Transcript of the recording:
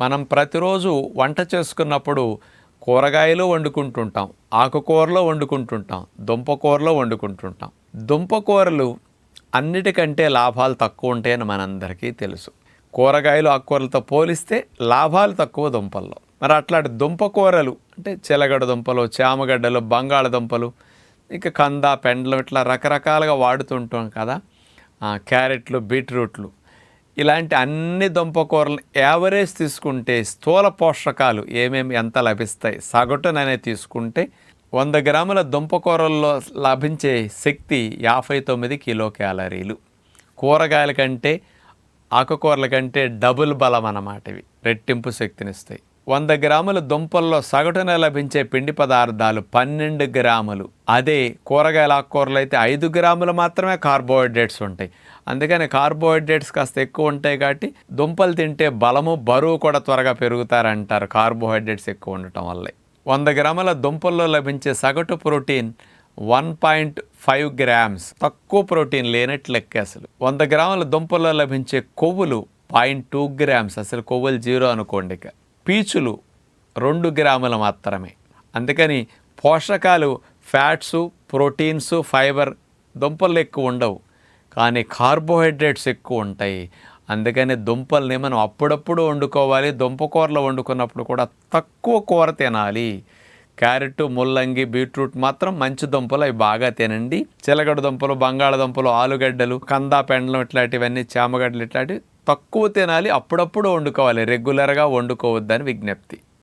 మనం ప్రతిరోజు వంట చేసుకున్నప్పుడు కూరగాయలు వండుకుంటుంటాం ఆకుకూరలో వండుకుంటుంటాం దుంపకూరలో వండుకుంటుంటాం. దుంపకూరలు అన్నిటికంటే లాభాలు తక్కువ ఉంటాయని మనందరికీ తెలుసు. కూరగాయలు ఆకుకూరలతో పోలిస్తే లాభాలు తక్కువ దుంపల్లో. మరి అట్లాంటి దుంపకూరలు అంటే చిలగడ దుంపలు చామగడ్డలు బంగాళదుంపలు ఇక కంద పెండలు ఇట్లా రకరకాలుగా వాడుతుంటాం కదా. క్యారెట్లు బీట్రూట్లు ఇలాంటి అన్ని దుంపకూరలు యావరేజ్ తీసుకుంటే స్థూల పోషకాలు ఏమేమి ఎంత లభిస్తాయి? సగటుననే తీసుకుంటే వంద గ్రాముల దుంపకూరల్లో లభించే శక్తి యాభై తొమ్మిది కిలో క్యాలరీలు. కూరగాయల కంటే ఆకుకూరల కంటే డబుల్ బలం అన్నమాట ఇవి. రెట్టింపు శక్తినిస్తాయి. వంద గ్రాముల దుంపల్లో సగటున లభించే పిండి పదార్థాలు పన్నెండు గ్రాములు. అదే కూరగాయల ఆకుకూరలు అయితే ఐదు గ్రాములు మాత్రమే కార్బోహైడ్రేట్స్ ఉంటాయి. అందుకని కార్బోహైడ్రేట్స్ కాస్త ఎక్కువ ఉంటాయి కాబట్టి దుంపలు తింటే బలము బరువు కూడా త్వరగా పెరుగుతారంటారు. కార్బోహైడ్రేట్స్ ఎక్కువ ఉండటం వల్లే. వంద గ్రాముల దుంపల్లో లభించే సగటు protein one point five grams. తక్కువ ప్రోటీన్ లేనట్లు లెక్క అసలు. వంద గ్రాముల దుంపల్లో లభించే కొవ్వులు పాయింట్ టూ గ్రామ్స్. అసలు కొవ్వులు జీరో అనుకోండి ఇక పీచులు రెండు గ్రాములు మాత్రమే. అందుకని పోషకాలు ఫ్యాట్స్ ప్రోటీన్స్ ఫైబర్ దుంపలు ఎక్కువ ఉండవు. కానీ కార్బోహైడ్రేట్స్ ఎక్కువ ఉంటాయి. అందుకని దుంపల్ని మనం అప్పుడప్పుడు వండుకోవాలి. దుంపకూరలు వండుకున్నప్పుడు కూడా తక్కువ కూర తినాలి. క్యారెట్ ముల్లంగి బీట్రూట్ మాత్రం మంచి దుంపలు అవి బాగా తినండి. చిలగడ దుంపలు బంగాళదుంపలు ఆలుగడ్డలు కంద పెండలం ఇట్లాంటివన్నీ చామగడ్డలు ఇట్లాంటివి తక్కువ తినాలి అప్పుడప్పుడు వండుకోవాలి. రెగ్యులర్గా వండుకోవద్దని విజ్ఞప్తి.